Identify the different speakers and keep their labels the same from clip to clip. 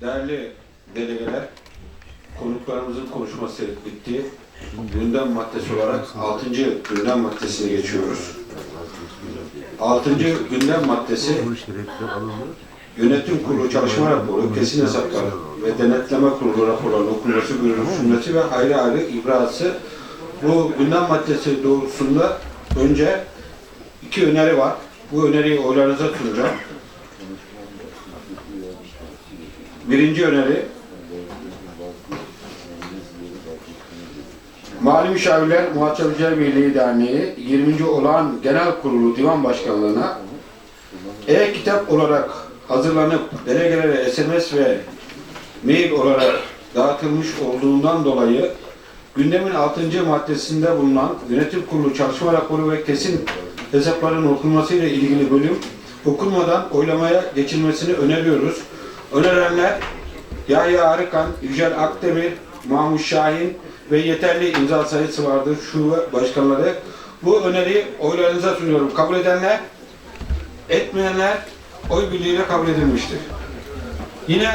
Speaker 1: Değerli delegeler, konuklarımızın konuşması bitti. Gündem maddesi olarak 6. gündem maddesine geçiyoruz. 6. gündem maddesi Yönetim Kurulu Çalışma Raporu, Kesin Hesaplar ve Denetleme Kurulu raporlarının okunması, görüşülmesi ve ayrı ayrı ibrası. Bu gündem maddesi doğrultusunda önce iki öneri var. Bu öneriyi oylarınıza sunacağım. Birinci öneri Mali Müşavirler Muhasebeciler Birliği Derneği 20. Olağan Genel Kurulu Divan Başkanlığı'na e-kitap olarak hazırlanıp delegelere SMS ve mail olarak dağıtılmış olduğundan dolayı gündemin 6. maddesinde bulunan Yönetim Kurulu Çalışma Raporu ve kesin hesapların okunmasıyla ilgili bölüm okunmadan oylamaya geçilmesini öneriyoruz. Önerenler Yahya Arıkan, Yücel Akdemir, Mahmut Şahin ve yeterli imza sayısı vardır şu başkanları. Bu öneriyi oylarınıza sunuyorum. Kabul edenler, etmeyenler oy birliğiyle kabul edilmiştir. Yine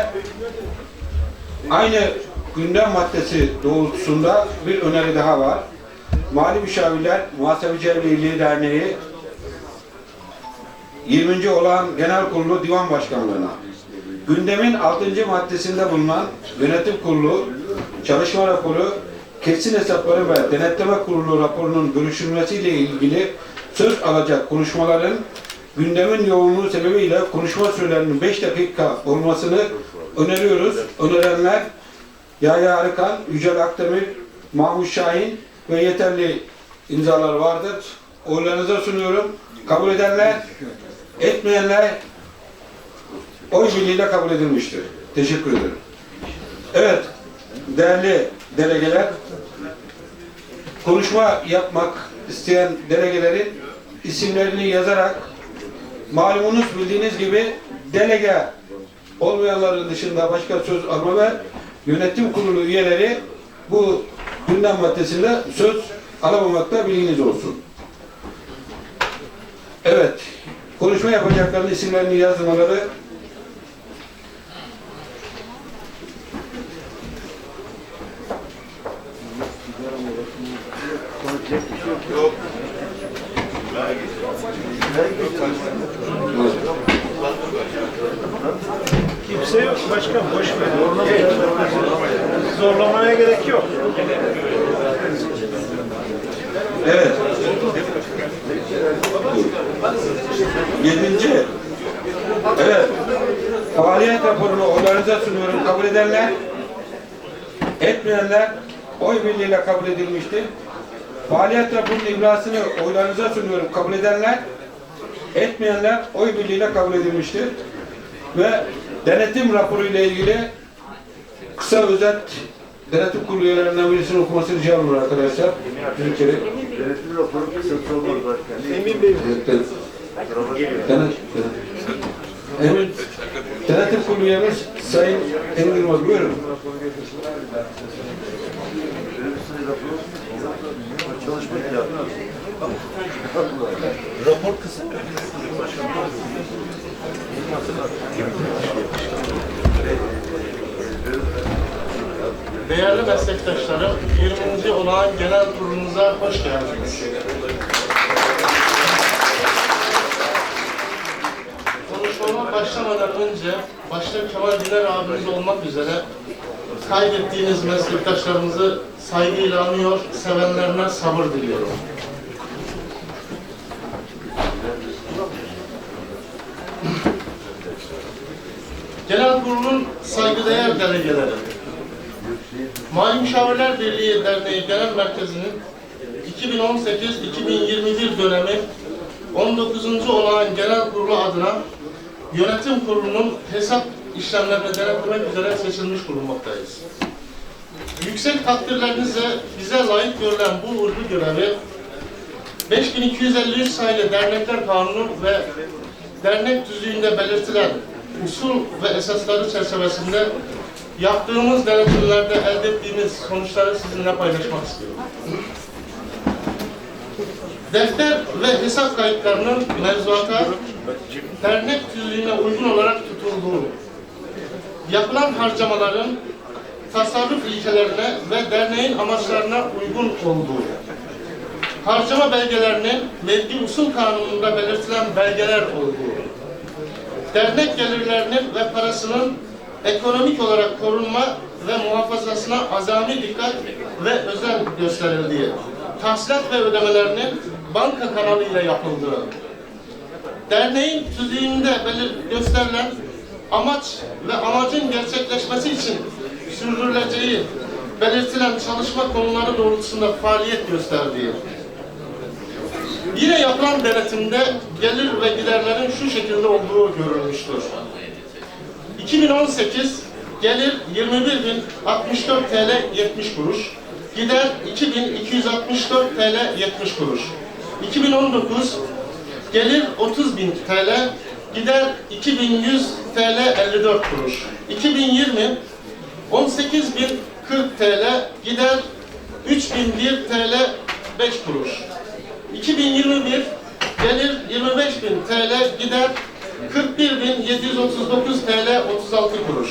Speaker 1: aynı gündem maddesi doğrultusunda bir öneri daha var. Mali Müşavirler Muhasebeciler Birliği Derneği 20. olan Genel Kurulu Divan Başkanlığı'na gündemin 6. maddesinde bulunan Yönetim Kurulu Çalışma Raporu Kesin Hesapları ve Denetleme Kurulu raporunun görüşülmesiyle ilgili söz alacak konuşmaların gündemin yoğunluğu sebebiyle konuşma sürelerinin 5 dakika olmasını öneriyoruz. Önerenler Yahya Arıkan, Yücel Akdemir, Mahmut Şahin ve yeterli imzalar vardır. Oylarınıza sunuyorum. Kabul edenler, etmeyenler oy birliğiyle kabul edilmiştir. Teşekkür ederim. Evet, değerli delegeler, konuşma yapmak isteyen delegelerin isimlerini yazarak malumunuz bildiğiniz gibi delege olmayanların dışında başka söz alma ve yönetim kurulu üyeleri bu gündem maddesinde söz alamamakta bilginiz olsun. Evet, konuşma yapacakların isimlerini yazmaları
Speaker 2: Kimse yok başkan boş ver. Evet. Zorlamaya gerek yok.
Speaker 1: Evet. Yedinci. Evet. Faaliyet raporunu oylarınıza sunuyorum. Kabul edenler, etmeyenler oy birliğiyle kabul edilmiştir. Faaliyet raporunun ibrasını oylarınıza sunuyorum. Kabul edenler, etmeyenler oy birliğiyle kabul edilmiştir. Ve denetim raporu ile ilgili kısa özet denetim kurulu üyelerinden birisinin okuması rica olur arkadaşlar. Kere.
Speaker 3: Denetim raporu başkanım.
Speaker 2: Emin Bey.
Speaker 1: Denet, Emin, denetim kurulu üyemiz Sayın Emin Yılmaz. Buyurun.
Speaker 3: Denetim raporu çalışma yaptı.
Speaker 2: Rapor kısa.
Speaker 4: Değerli meslektaşlarım, 20. olağan genel kurulunuza hoş geldiniz. Konuşmama başlamadan önce, başta Kemal Güler abimiz olmak üzere kaydettiğiniz meslektaşlarımızı saygıyla anıyor, sevenlerine sabır diliyorum. Genel Kurul'un saygıdeğer delegeleri, Mali Müşavirler Birliği Derneği Genel Merkezi'nin 2018-2021 dönemi 19. olağan genel kurulu adına yönetim kurulunun hesap işlemlerini denetlemek üzere seçilmiş bulunmaktayız. Yüksek takdirlerinizle bize layık görülen bu uğurlu görevi 5253 sayılı Dernekler Kanunu ve dernek düzlüğünde belirtilen usul ve esasları çerçevesinde yaptığımız denetimlerde elde ettiğimiz sonuçları sizinle paylaşmak istiyorum. Defter ve hesap kayıtlarının mevzuata dernek tüzüğüne uygun olarak tutulduğu, yapılan harcamaların tasarruf ilkelerine ve derneğin amaçlarına uygun olduğu, harcama belgelerinin vergi usul kanununda belirtilen belgeler olduğu, dernek gelirlerinin ve parasının ekonomik olarak korunma ve muhafazasına azami dikkat ve özen gösterildiği, tahsilat ve ödemelerinin banka kanalıyla yapıldığı, derneğin tüzüğünde gösterilen amaç ve amacın gerçekleşmesi için sürdürüleceği belirtilen çalışma konuları doğrultusunda faaliyet gösterdiği, Yine yapılan denetimde gelir ve giderlerin şu şekilde olduğu görülmüştür. 2018 gelir 21.064 TL 70 kuruş, gider 2.264 TL 70 kuruş. 2019 gelir 30.000 TL, gider 2.100 TL 54 kuruş. 2020 18.040 TL, gider 3.001 TL 5 kuruş. 2021 gelir 25.000 TL gider 41.739 TL 36 kuruş.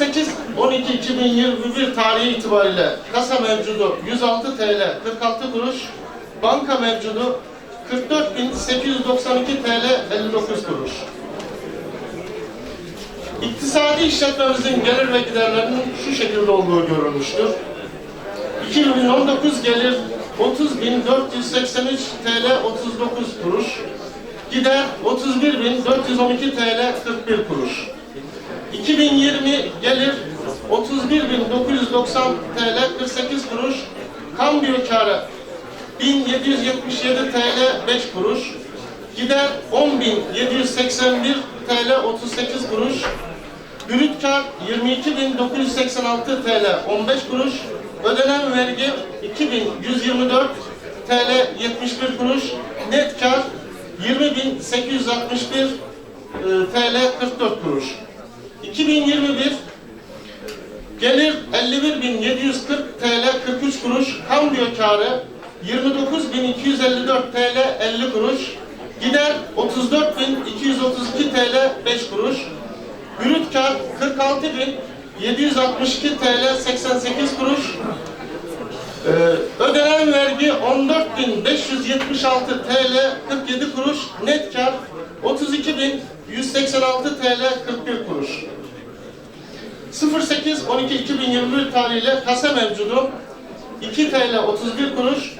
Speaker 4: 08 12 2021 tarihi itibariyle kasa mevcudu 106 TL 46 kuruş, banka mevcudu 44.892 TL 59 kuruş. İktisadi işletmemizin gelir ve giderlerinin şu şekilde olduğu görülmüştür. 2019 gelir 30.483 TL 39 kuruş. Gider 31.412 TL 41 kuruş. 2020 gelir 31.990 TL 48 kuruş. Kambiyo karı 1777 TL 5 kuruş. Gider 10.781 TL 38 kuruş. Brüt kar 22.986 TL 15 kuruş. Ödenen vergi 2124 TL 71 kuruş. Net kar 20.861 e, TL 44 kuruş. 2021 gelir 51.740 TL 43 kuruş. Kambiyo karı 29.254 TL 50 kuruş. Gider 34.232 762 TL 88 kuruş. Ee, ödenen vergi 14.576 TL 47 kuruş. Net kar 32.186 TL 41 kuruş. 08 12 2021 tarihiyle kasa mevcudu 2 TL 31 kuruş.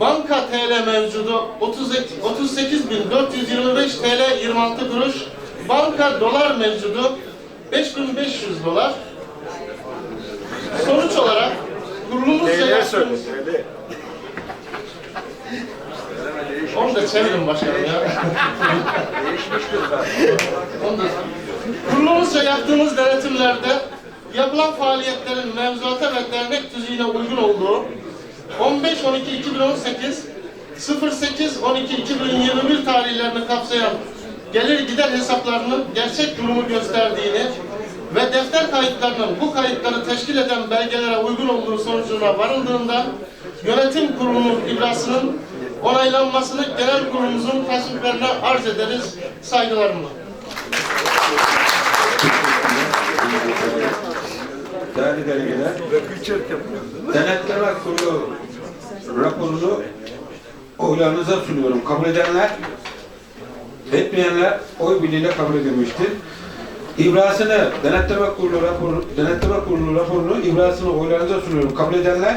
Speaker 4: Banka TL mevcudu 38.425 TL 26 kuruş. Banka dolar mevcudu 5500 dolar. Sonuç olarak kurulumuzca yaptığımız... Onu da çevirin başkanım ya. Onu da... Kurulumuzca yaptığımız denetimlerde yapılan faaliyetlerin mevzuata ve dernek tüzüğüne uygun olduğu 15-12-2018 08-12-2021 tarihlerini kapsayan gelir gider hesaplarının gerçek durumu gösterdiğini ve defter kayıtlarının bu kayıtları teşkil eden belgelere uygun olduğu sonucuna varıldığında yönetim kurulunun ibrasının onaylanmasını genel kurulumuzun tasviplerine arz ederiz saygılarımla.
Speaker 1: Değerli delegeler, Denetleme Kurulu raporunu oylarınıza sunuyorum. Kabul edenler, etmeyenler oy birliğiyle kabul edilmiştir. İbrasını, Denetleme Kurulu raporu, Denetleme Kurulu raporunu ibrasını oylarınıza sunuyorum. Kabul edenler,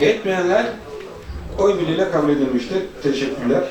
Speaker 1: etmeyenler oy birliğiyle kabul edilmiştir. Teşekkürler.